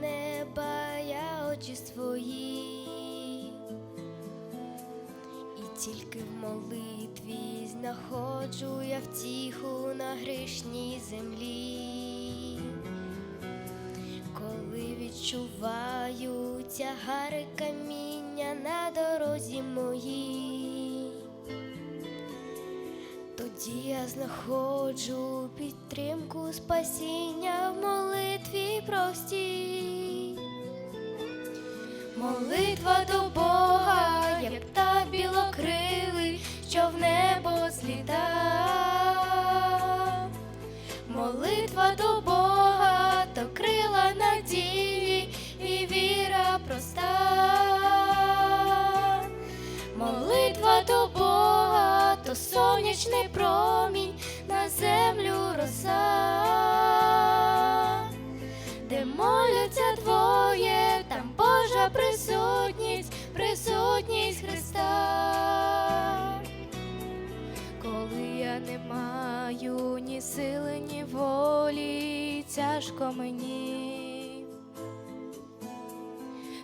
неба я очі свої, і тільки в молитві знаходжу я втіху на грішній землі, коли відчуваю тягар каміння на дорозі моїй тоді я знаходжу підтримку спасіння в молитві простій. Молитва до Бога, сонячний промінь на землю роса де моляться двоє, там Божа присутність, присутність Христа. Коли я не маю ні сили, ні волі, тяжко мені.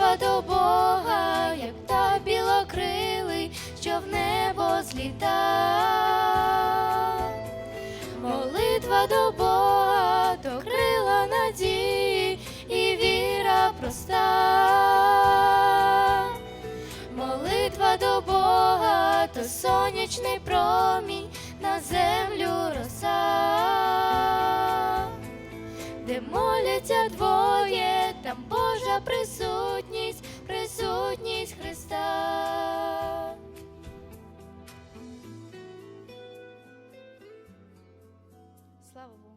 Молитва до Бога, як та білокрили, що в небо зліта. Молитва до Бога, то крила надії і віра проста. Молитва до Бога, то сонячний промінь на землю роса де моляться двоє, там Божа присутність. Слава Богу!